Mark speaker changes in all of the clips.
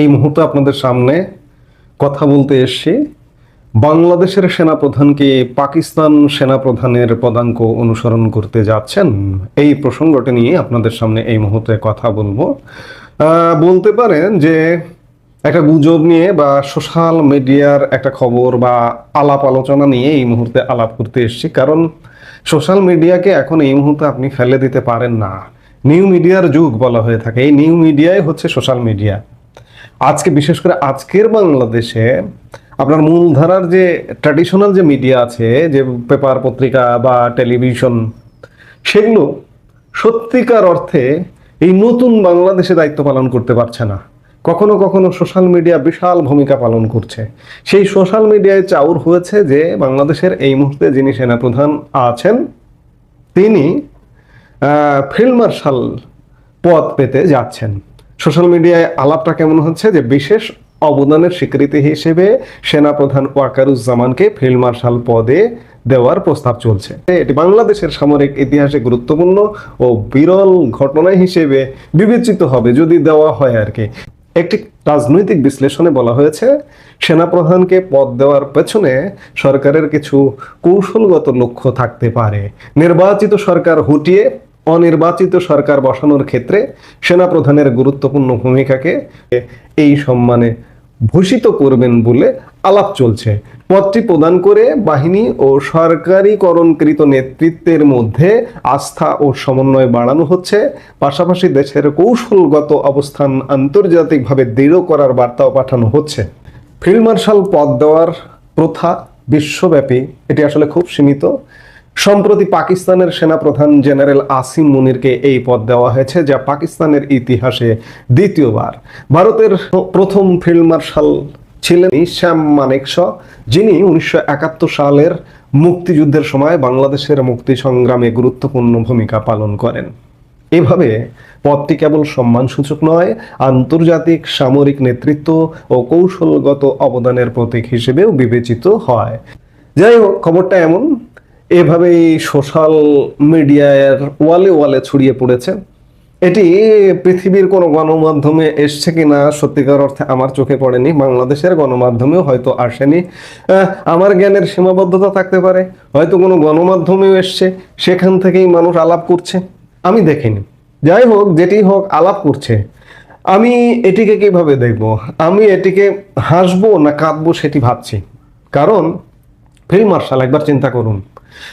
Speaker 1: এই মুহূর্তে আপনাদের সামনে কথা বলতে এসেছি। বাংলাদেশের সেনাপ্রধানকে পাকিস্তান সেনাপ্রধানের পদাঙ্ক অনুসরণ করতে যাচ্ছেন? এই প্রসঙ্গটি নিয়ে আপনাদের সামনে এই মুহূর্তে কথা বলব। বলতে পারেন যে একটা গুজব নিয়ে বা সোশ্যাল মিডিয়ার একটা খবর বা আলাপ আলোচনা নিয়ে এই মুহূর্তে আলাপ করতে এসছি। কারণ সোশ্যাল মিডিয়াকে এখন এই মুহূর্তে আপনি ফেলে দিতে পারেন না। নিউ মিডিয়ার যুগ বলা হয়ে থাকে। এই নিউ মিডিয়াই হচ্ছে সোশ্যাল মিডিয়া। আজকে, বিশেষ করে আজকের বাংলাদেশে আপনার মূলধারার যে ট্র্যাডিশনাল যে মিডিয়া আছে, যে পেপার পত্রিকা বা টেলিভিশন সেগুলো সত্যিকার অর্থে এই নতুন বাংলাদেশে দায়িত্ব পালন করতে পারছে না। কখনো কখনো সোশ্যাল মিডিয়া বিশাল ভূমিকা পালন করছে। সেই সোশ্যাল মিডিয়ায় চাউর হয়েছে যে বাংলাদেশের এই মুহূর্তে যিনি সেনাপ্রধান আছেন, তিনি ফিল্ড মার্শাল পদ পেতে যাচ্ছেন। সোশ্যাল মিডিয়ায় আলাপটা কেমন হচ্ছে যে বিশেষ অবদানের স্বীকৃতি হিসেবে সেনাপ্রধান ওয়াকারুজ্জামানকে ফিল্ড মার্শাল পদে দেওয়ার প্রস্তাব চলছে। এটি বাংলাদেশের সামরিক ইতিহাসে গুরুত্বপূর্ণ ও বিরল ঘটনা হিসেবে বিবেচিত হবে যদি দেওয়া হয় আর কি। একটি রাজনৈতিক বিশ্লেষণে বলা হয়েছে, সেনাপ্রধানকে পদ দেওয়ার পেছনে সরকারের কিছু কৌশলগত লক্ষ্য থাকতে পারে। নির্বাচিত সরকার হুটিয়ে অনির্বাচিত সরকার বসানোর ক্ষেত্রে সেনাপ্রধানের গুরুত্বপূর্ণ ভূমিকাকে এই সম্মানে ভূষিত করবেন বলে আলাপ চলছে। পদটি প্রদান করে বাহিনী ও সরকারিকরণকৃত নেতৃত্বের মধ্যে আস্থা ও সমন্বয় বাড়ানো হচ্ছে। পাশাপাশি দেশের কৌশলগত অবস্থান আন্তর্জাতিকভাবে দৃঢ় করার বার্তাও পাঠানো হচ্ছে। ফিল্ড মার্শাল পদ দেওয়ার প্রথা বিশ্বব্যাপী, এটি আসলে খুব সীমিত। সম্প্রতি পাকিস্তানের সেনাপ্রধান জেনারেল আসিম মুনিরকে এই পদ দেওয়া হয়েছে, যা পাকিস্তানের ইতিহাসে দ্বিতীয়বার। ভারতের প্রথম ফিল্ড মার্শাল ছিলেন শ্যাম মানেক শ যিনি উনিশশো একাত্তর সালের মুক্তিযুদ্ধের সময় বাংলাদেশের মুক্তি সংগ্রামে গুরুত্বপূর্ণ ভূমিকা পালন করেন। এভাবে পদটি কেবল সম্মানসূচক নয়, আন্তর্জাতিক সামরিক নেতৃত্ব ও কৌশলগত অবদানের প্রতীক হিসেবেও বিবেচিত হয়। যাই হোক, খবরটা এমন এভাবেই সোশ্যাল মিডিয়ার ওয়ালে ওয়ালে ছড়িয়ে পড়েছে। এটি পৃথিবীর কোনো গণমাধ্যমে এসছে কিনা সত্যিকার অর্থে আমার চোখে পড়েনি। বাংলাদেশের গণমাধ্যমেও হয়তো আসেনি। আমার জ্ঞানের সীমাবদ্ধতা থাকতে পারে। হয়তো কোনো গণমাধ্যমেও এসছে। সেখান থেকেই মানুষ আলাপ করছে। আমি দেখিনি। যাই হোক, যেটি হোক, আলাপ করছে। আমি এটিকে কীভাবে দেখব? আমি এটিকে হাসবো না কাঁদবো সেটি ভাবছি। কারণ ফিল্ড মার্শাল, একবার চিন্তা করুন।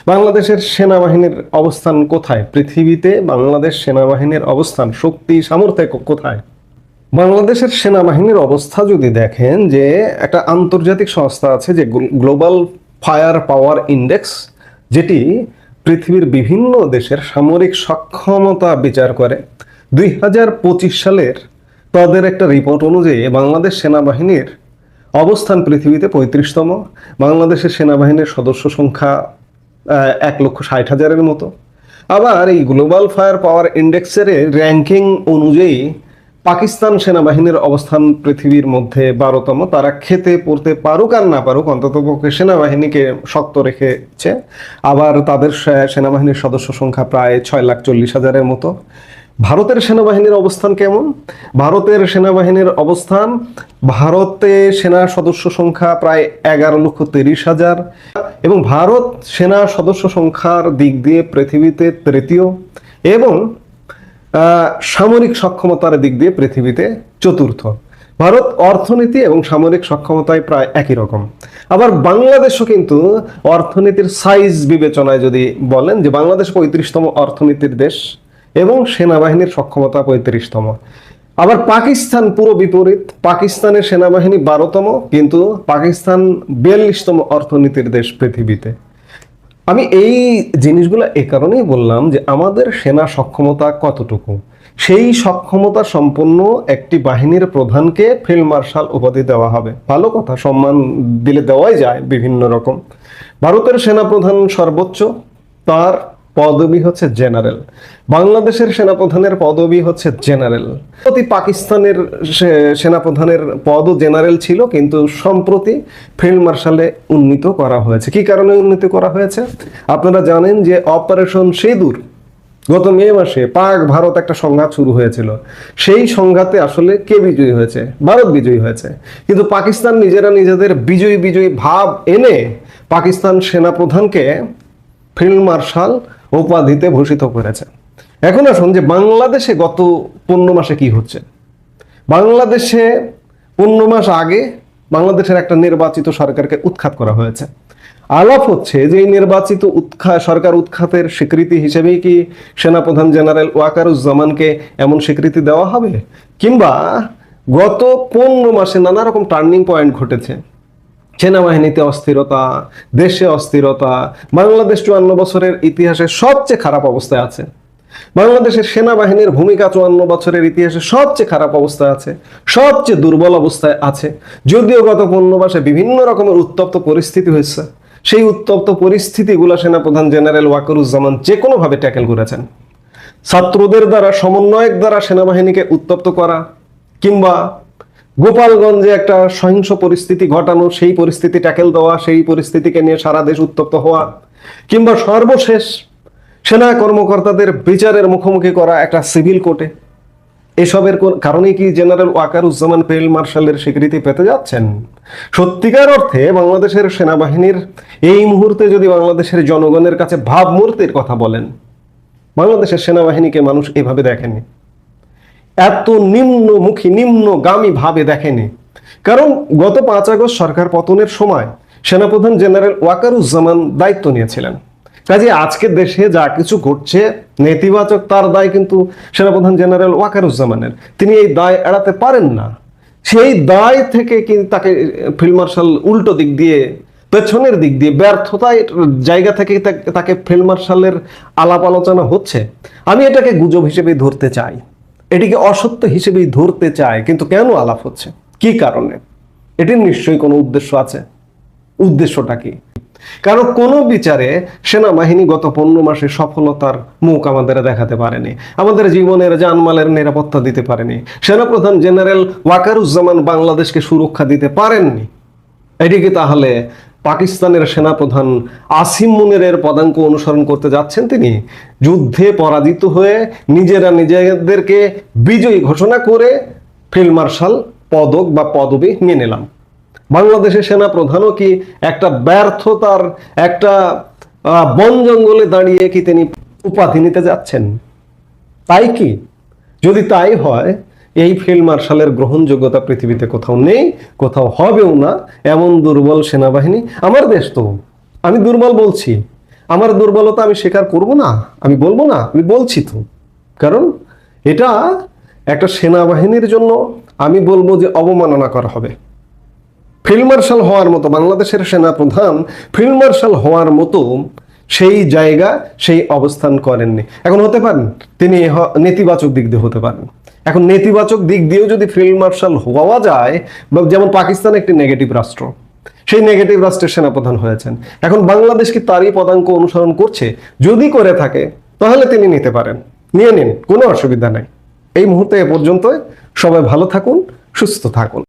Speaker 1: বাংলাদেশের সেনাবাহিনীর অবস্থান কোথায়? পৃথিবীতে বাংলাদেশ সেনাবাহিনীর অবস্থান, শক্তি, সামর্থ্য কোথায়? বাংলাদেশের সেনাবাহিনীর অবস্থা যদি দেখেন যে একটা আন্তর্জাতিক সংস্থা আছে যে গ্লোবাল ফায়ার পাওয়ার ইন্ডেক্স যেটি পৃথিবীর বিভিন্ন দেশের সামরিক সক্ষমতা বিচার করে। দুই হাজার পঁচিশ সালের তাদের একটা রিপোর্ট অনুযায়ী বাংলাদেশ সেনাবাহিনীর অবস্থান পৃথিবীতে পঁয়ত্রিশতম। বাংলাদেশের সেনাবাহিনীর সদস্য সংখ্যা এক লক্ষ ষাট হাজারের মতো। আবার এই গ্লোবাল ফায়ার পাওয়ার ইন্ডেক্সের র্যাঙ্কিং অনুযায়ী পাকিস্তান সেনাবাহিনীর অবস্থান পৃথিবীর মধ্যে বারোতম। তারা খেতে, পড়তে পারুক আর না পারুক অন্ততপক্ষে সেনাবাহিনীকে শক্ত রেখেছে। আবার তাদের সেনাবাহিনীর সদস্য সংখ্যা প্রায় ছয় লাখ চল্লিশ হাজারের মতো। ভারতের সেনাবাহিনীর অবস্থান কেমন? ভারতের সেনাবাহিনীর অবস্থান, ভারতে সেনা সদস্য সংখ্যা প্রায় এগারো লক্ষ তিরিশ হাজার এবং ভারত সেনা সদস্য সংখ্যার দিক দিয়ে পৃথিবীতে তৃতীয় এবং সামরিক সক্ষমতার দিক দিয়ে পৃথিবীতে চতুর্থ। ভারত অর্থনীতি এবং সামরিক সক্ষমতায় প্রায় একই রকম। আবার বাংলাদেশও কিন্তু অর্থনীতির সাইজ বিবেচনায় যদি বলেন যে বাংলাদেশ পঁয়ত্রিশতম অর্থনীতির দেশ এবং সেনাবাহিনীর সক্ষমতা পঁয়ত্রিশতম। আবার পাকিস্তান পুরো বিপরীত। পাকিস্তানের সেনাবাহিনী বারোতম, কিন্তু পাকিস্তান বিয়াল্লিশতম অর্থনীতির দেশ পৃথিবীতে। আমি এই জিনিসগুলো এ কারণেই বললাম যে আমাদের সেনা সক্ষমতা কতটুকু? সেই সক্ষমতা সম্পন্ন একটি বাহিনীর প্রধানকে ফিল্ড মার্শাল উপাধি দেওয়া হবে। ভালো কথা, সম্মান দিলে দেওয়াই যায় বিভিন্ন রকম। ভারতের সেনাপ্রধান সর্বোচ্চ, তার পদবি হচ্ছে জেনারেল। বাংলাদেশের সেনাপ্রধানের পদবি হচ্ছে জেনারেল। প্রতি পাকিস্তানের সেনাপ্রধানের পদও জেনারেল ছিল, কিন্তু সম্প্রতি ফিল্ড মার্শালে উন্নীত করা হয়েছে। কি কারণে উন্নীত করা হয়েছে? আপনারা জানেন যে অপারেশন সেদুর, গত মে মাসে পাক ভারত একটা সংঘাত শুরু হয়েছিল। সেই সংঘাতে আসলে কে বিজয়ী হয়েছে? ভারত বিজয়ী হয়েছে। কিন্তু পাকিস্তান নিজেরা নিজেদের বিজয়ী বিজয়ী ভাব এনে পাকিস্তান সেনাপ্রধানকে ফিল্ড মার্শাল উপাধিতে ভূষিত করেছে। এখন আসুন যে বাংলাদেশে গত পনেরো মাসে কি হচ্ছে? বাংলাদেশে পনেরো মাস আগে বাংলাদেশের একটা নির্বাচিত সরকারকে উৎখাত করা হয়েছে। আলাপ হচ্ছে যে এই নির্বাচিত উৎখা, সরকার উৎখাতের স্বীকৃতি হিসেবেই কি সেনাপ্রধান জেনারেল ওয়াকারুজ্জামানকে এমন স্বীকৃতি দেওয়া হবে? কিংবা গত পনেরো মাসে নানা রকম টার্নিং পয়েন্ট ঘটেছে। সেনাবাহিনীতে অস্থিরতা, দেশে অস্থিরতা, বাংলাদেশ চুয়ান্ন বছরের ইতিহাসে সবচেয়ে খারাপ অবস্থায় আছে। বাংলাদেশের সেনাবাহিনীর ভূমিকা চুয়ান্ন বছরের ইতিহাসে সবচেয়ে খারাপ অবস্থায় আছে, সবচেয়ে দুর্বল অবস্থায় আছে। যদিও গত পনেরো মাসে বিভিন্ন রকমের উত্তপ্ত পরিস্থিতি হয়েছে, সেই উত্তপ্ত পরিস্থিতিগুলো সেনাপ্রধান জেনারেল ওয়াকরুজ্জামান যে কোনোভাবে ট্যাকেল করেছেন। ছাত্রদের দ্বারা, সমন্বয়ক দ্বারা সেনাবাহিনীকে উত্তপ্ত করা কিংবা গোপালগঞ্জে একটা সহিংস পরিস্থিতি ঘটানো, সেই পরিস্থিতি ট্যাকেল দেওয়া, সেই পরিস্থিতিকে নিয়ে সারা দেশ উত্তপ্ত হওয়া, কিংবা সর্বশেষ সেনা কর্মকর্তাদের বিচারের মুখোমুখি করা একটা সিভিল কোর্টে। এসবের কারণে কি জেনারেল ওয়াকারুজ্জামান ফিল্ড মার্শালের স্বীকৃতি পেতে যাচ্ছেন? সত্যিকার অর্থে বাংলাদেশের সেনাবাহিনীর এই মুহূর্তে যদি বাংলাদেশের জনগণের কাছে ভাবমূর্তির কথা বলেন, বাংলাদেশের সেনাবাহিনীকে মানুষ এভাবে দেখেনি। এত নিম্নমুখী, নিম্নগামী ভাবে দেখেনি। কারণ গত পাঁচ আগস্ট সরকার পতনের সময় সেনাপ্রধান জেনারেল ওয়াকারুজ্জামান দায়িত্ব নিয়েছিলেন। কাজে আজকে দেশে যা কিছু ঘটছে, নেতিবাচক তার দায় কিন্তু সেনাপ্রধান জেনারেল ওয়াকারুজ্জামানের। তিনি এই দায় এড়াতে পারেন না। সেই দায় থেকে কিন্তু তাকে ফিল্ড মার্শাল উল্টো দিক দিয়ে, পেছনের দিক দিয়ে, ব্যর্থতায় জায়গা থেকে তাকে ফিল্ড মার্শালের আলাপ আলোচনা হচ্ছে? আমি এটাকে গুজব হিসেবে ধরতে চাই। এটিকে অসত্য হিসেবেই ধরতে চাই কিন্তু কেন আলাপ হচ্ছে? কি কারণে? এটির নিশ্চয়ই কোনো উদ্দেশ্য আছে। উদ্দেশ্যটা কি? কারণ কোনো বিচারে সেনাবাহিনী গত পনেরো মাসে সফলতার মুখ আমাদের দেখাতে পারেনি। আমাদের জীবনের জানমালের নিরাপত্তা দিতে পারেনি। সেনাপ্রধান জেনারেল ওয়াকারুজ্জামান বাংলাদেশকে সুরক্ষা দিতে পারেননি। এটিকে তাহলে পাকিস্তানের সেনাপ্রধান আসিম মুনেরের পদাঙ্ক অনুসরণ করতে যাচ্ছেন তিনি। যুদ্ধে পরাজিত হয়ে নিজেরা নিজেদেরকে বিজয়ী ঘোষণা করে ফিল্ড মার্শাল পদক বা পদবি নিয়ে নিলাম। বাংলাদেশের সেনা প্রধানও কি একটা ব্যর্থতার একটা বন জঙ্গলে দাঁড়িয়ে কি তিনি উপাধি নিতে যাচ্ছেন? তাই কি? যদি তাই হয় এই ফিল্ড মার্শালের গ্রহণযোগ্যতা পৃথিবীতে কোথাও নেই, কোথাও হবেও না, এমন দুর্বল সেনাবাহিনী আমার দেশ তো। আমি দুর্বল বলছি। আমার দুর্বলতা আমি স্বীকার করব না, আমি বলব না, আমি বলছি তো। কারণ এটা একটা সেনাবাহিনীর জন্য আমি বলব যে অবমাননা করা হবে। ফিল্ড মার্শাল হওয়ার মতো বাংলাদেশের সেনা প্রধান ফিল্ড মার্শাল হওয়ার মতো সেই জায়গা, সেই অবস্থান করেননি। এখন হতে পারেন, তিনি নেতিবাচক দিক দিয়ে হতে পারেন। এখন নেতিবাচক দিক দিয়েও যদি ফিল্ড মার্শাল হওয়া যায়, বা যেমন পাকিস্তান একটি নেগেটিভ রাষ্ট্র, সেই নেগেটিভ রাষ্ট্রের সেনাপ্রধান হয়েছেন। এখন বাংলাদেশ কি তারই পদাঙ্ক অনুসরণ করছে? যদি করে থাকে, তাহলে তিনি নিতে পারেন। নিয়ে নিন, কোনো অসুবিধা নাই। এই মুহূর্তে এ পর্যন্ত সবাই ভালো থাকুন, সুস্থ থাকুন।